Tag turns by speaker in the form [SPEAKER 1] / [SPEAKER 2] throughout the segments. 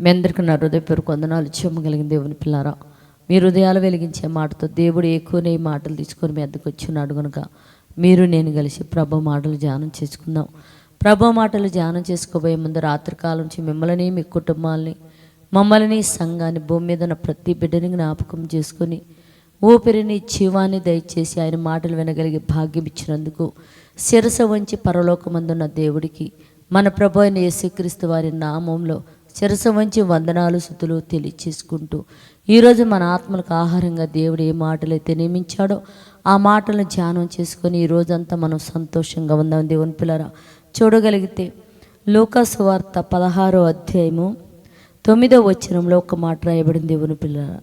[SPEAKER 1] మీ అందరికీ నా హృదయపూర్వక వందనాలు చెమ్మగలిగిన దేవుని పిల్లారా. మీ హృదయాలు వెలిగించే మాటతో దేవుడు ఎక్కువనే ఈ మాటలు తీసుకొని మీ అద్దకు వచ్చినాడు కనుక మీరు నేను కలిసి ప్రభు మాటలు ధ్యానం చేసుకుందాం. ప్రభు మాటలు ధ్యానం చేసుకోబోయే ముందు రాత్రికాలం నుంచి మిమ్మల్ని మీ కుటుంబాలని మమ్మల్ని సంఘాన్ని భూమి మీద ఉన్న ప్రతి బిడ్డని జ్ఞాపకం చేసుకొని ఊపిరిని జీవాన్ని దయచేసి ఆయన మాటలు వినగలిగే భాగ్యం ఇచ్చినందుకు శిరస వంచి పరలోకమందున్న దేవుడికి మన ప్రభు అయిన యేసుక్రీస్తు వారి నామంలో శిరస వంచి వందనాలు శుతులు తెలియచేసుకుంటూ ఈరోజు మన ఆత్మలకు ఆహారంగా దేవుడు ఏ మాటలైతే నియమించాడో ఆ మాటలను ధ్యానం చేసుకొని ఈ రోజంతా మనం సంతోషంగా ఉందాం దేవుని పిల్లరా. చూడగలిగితే లోకాసువార్త పదహారో అధ్యాయము తొమ్మిదో వచనంలో ఒక మాట రాయబడింది దేవుని పిల్లరా.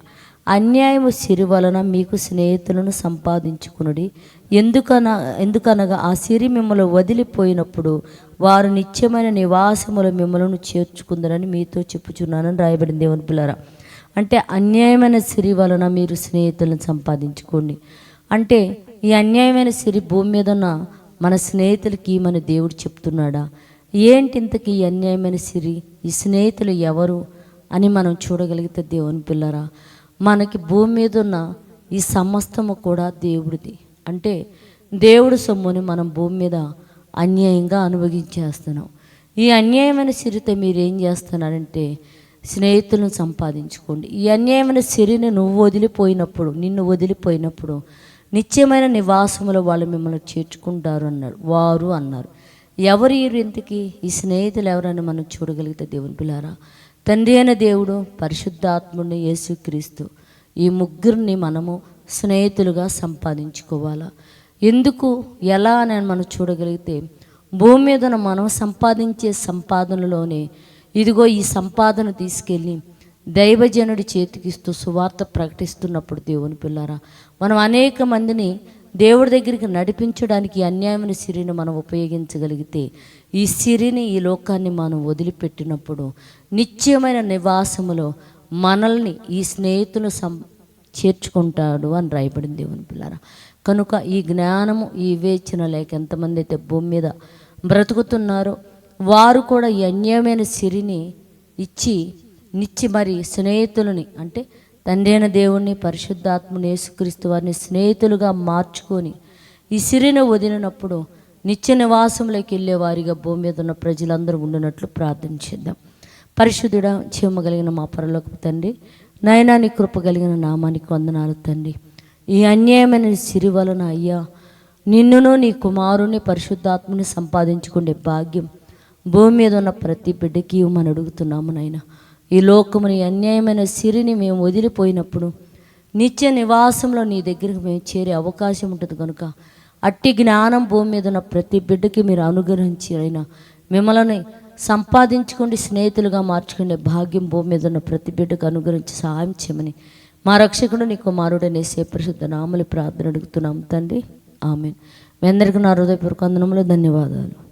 [SPEAKER 1] అన్యాయము సిరి వలన మీకు స్నేహితులను సంపాదించుకునుడి. ఎందుకన ఎందుకనగా ఆ సిరి మిమ్మల్ని వదిలిపోయినప్పుడు వారు నిత్యమైన నివాసములు మిమ్మల్ని చేర్చుకుందరని మీతో చెప్పుచున్నానని రాయబడింది. దేవుని పిల్లరా అంటే అన్యాయమైన సిరి వలన మీరు స్నేహితులను సంపాదించుకోండి. అంటే ఈ అన్యాయమైన సిరి భూమి మీద ఉన్న మన స్నేహితులకి మన దేవుడు చెప్తున్నాడా? ఏంటి ఇంతకీ ఈ అన్యాయమైన సిరి? ఈ స్నేహితులు ఎవరు అని మనం చూడగలిగితే దేవుని పిల్లరా మనకి భూమి మీద ఉన్న ఈ సమస్తము కూడా దేవుడిది. అంటే దేవుడు సొమ్ముని మనం భూమి మీద అన్యాయంగా అనుభవించేస్తున్నాం ఈ అన్యాయమైన సిరితో మీరు ఏం చేస్తున్నారంటే స్నేహితులను సంపాదించుకోండి. ఈ అన్యాయమైన సిరిని నువ్వు వదిలిపోయినప్పుడు నిన్ను వదిలిపోయినప్పుడు నిత్యమైన నివాసములో వాళ్ళు మిమ్మల్ని చేర్చుకుంటారు అన్నాడు వారు అన్నారు ఎవరు ఈ ఇంతకి ఈ స్నేహితులు ఎవరని మనం చూడగలిగితే దేవుని పిల్లారా? తండ్రి అయిన దేవుడు పరిశుద్ధాత్ముడిని యేసుక్రీస్తు. ఈ ముగ్గురిని మనము స్నేహితులుగా సంపాదించుకోవాలా? ఎందుకు ఎలా అని మనం చూడగలిగితే భూమి మీద మనం సంపాదించే సంపాదనలోనే ఇదిగో ఈ సంపాదన తీసుకెళ్ళి దైవజనుడి చేతికిస్తూ సువార్త ప్రకటిస్తున్నప్పుడు దేవుని పిల్లారా మనం అనేక మందిని దేవుడి దగ్గరికి నడిపించడానికి అన్యాయమైన సిరిని మనం ఉపయోగించగలిగితే ఈ సిరిని ఈ లోకాన్ని మనం వదిలిపెట్టినప్పుడు నిత్యమైన నివాసములో మనల్ని ఈ స్నేహితులు సం చేర్చుకుంటాడు అని రాయబడింది దేవుని పిల్లారా. కనుక ఈ జ్ఞానము ఈ వివేచన లేక ఎంతమంది అయితే భూమి మీద బ్రతుకుతున్నారో వారు కూడా ఈ అన్యాయమైన సిరిని ఇచ్చి నిచ్చి మరి స్నేహితులని అంటే తండ్రైన దేవుణ్ణి పరిశుద్ధాత్మని యేసుక్రీస్తు వారిని స్నేహితులుగా మార్చుకొని ఈ సిరిని వదిలినప్పుడు నిత్య నివాసంలోకి వెళ్ళే వారిగా భూమి మీద ఉన్న ప్రజలందరూ ఉండినట్లు ప్రార్థన చేద్దాం. పరిశుద్ధుడ చీమగలిగిన మా పరలోకి తండ్రి నయనా కృప కలిగిన నామానికి వందనాలు తండ్రి. ఈ అన్యాయమైన సిరి వలన అయ్యా నిన్నును నీ కుమారుని పరిశుద్ధాత్మని సంపాదించుకునే భాగ్యం భూమి మీద ఉన్న ప్రతి బిడ్డకి మనం అడుగుతున్నాము నాయన. ఈ లోకముని అన్యాయమైన సిరిని మేము వదిలిపోయినప్పుడు నిత్య నివాసంలో నీ దగ్గరికి మేము చేరే అవకాశం ఉంటుంది కనుక అట్టి జ్ఞానం భూమి మీద ఉన్న ప్రతి బిడ్డకి మీరు అనుగ్రహించి అయినా మిమ్మల్ని సంపాదించుకుంటే స్నేహితులుగా మార్చుకునే భాగ్యం భూమి మీద ఉన్న ప్రతి బిడ్డకు అనుగ్రహించి సహాయం చేయమని మా రక్షకుడు నీ కుమారుడనే పరిశుద్ధ నామలి ప్రార్థన అడుగుతున్నాం తండ్రి. ఆమె మీ అందరికీ నా హృదయపూర్వక వందనములు ధన్యవాదాలు.